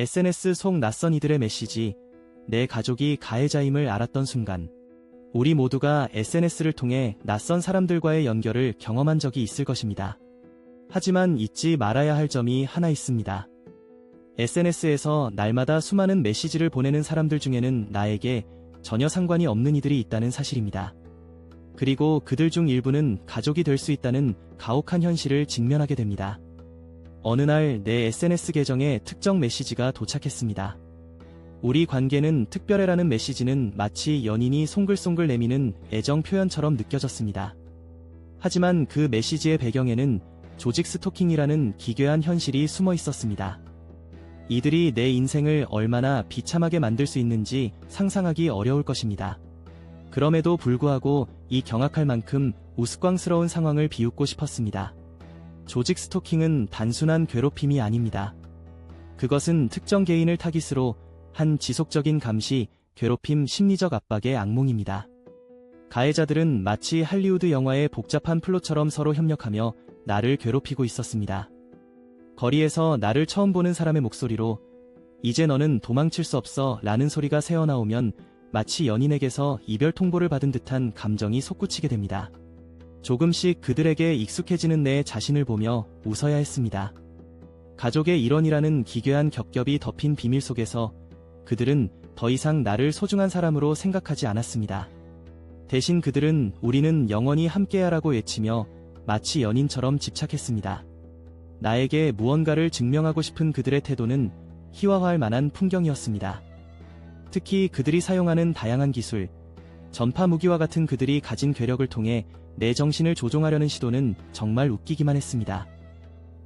SNS 속 낯선 이들의 메시지, 내 가족이 가해자임을 알았던 순간, 우리 모두가 SNS를 통해 낯선 사람들과의 연결을 경험한 적이 있을 것입니다. 하지만 잊지 말아야 할 점이 하나 있습니다. SNS에서 날마다 수많은 메시지를 보내는 사람들 중에는 나에게 전혀 상관이 없는 이들이 있다는 사실입니다. 그리고 그들 중 일부는 가족이 될 수 있다는 가혹한 현실을 직면하게 됩니다. 어느 날 내 SNS 계정에 특정 메시지가 도착했습니다. 우리 관계는 특별해라는 메시지는 마치 연인이 송글송글 내미는 애정 표현처럼 느껴졌습니다. 하지만 그 메시지의 배경에는 조직 스토킹이라는 기괴한 현실이 숨어 있었습니다. 이들이 내 인생을 얼마나 비참하게 만들 수 있는지 상상하기 어려울 것입니다. 그럼에도 불구하고 이 경악할 만큼 우스꽝스러운 상황을 비웃고 싶었습니다. 조직 스토킹은 단순한 괴롭힘이 아닙니다. 그것은 특정 개인을 타깃으로 한 지속적인 감시, 괴롭힘, 심리적 압박의 악몽입니다. 가해자들은 마치 할리우드 영화의 복잡한 플롯처럼 서로 협력하며 나를 괴롭히고 있었습니다. 거리에서 나를 처음 보는 사람의 목소리로 이제 너는 도망칠 수 없어 라는 소리가 새어나오면 마치 연인에게서 이별 통보를 받은 듯한 감정이 솟구치게 됩니다. 조금씩 그들에게 익숙해지는 내 자신을 보며 웃어야 했습니다. 가족의 일원이라는 기괴한 겹겹이 덮인 비밀 속에서 그들은 더 이상 나를 소중한 사람으로 생각하지 않았습니다. 대신 그들은 우리는 영원히 함께하라고 외치며 마치 연인처럼 집착했습니다. 나에게 무언가를 증명하고 싶은 그들의 태도는 희화화할 만한 풍경이었습니다. 특히 그들이 사용하는 다양한 기술, 전파 무기와 같은 그들이 가진 괴력을 통해 내 정신을 조종하려는 시도는 정말 웃기기만 했습니다.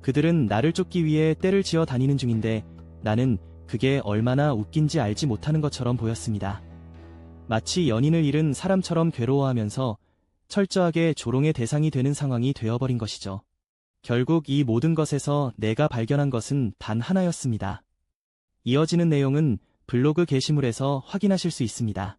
그들은 나를 쫓기 위해 때를 지어 다니는 중인데 나는 그게 얼마나 웃긴지 알지 못하는 것처럼 보였습니다. 마치 연인을 잃은 사람처럼 괴로워하면서 철저하게 조롱의 대상이 되는 상황이 되어버린 것이죠. 결국 이 모든 것에서 내가 발견한 것은 단 하나였습니다. 이어지는 내용은 블로그 게시물에서 확인하실 수 있습니다.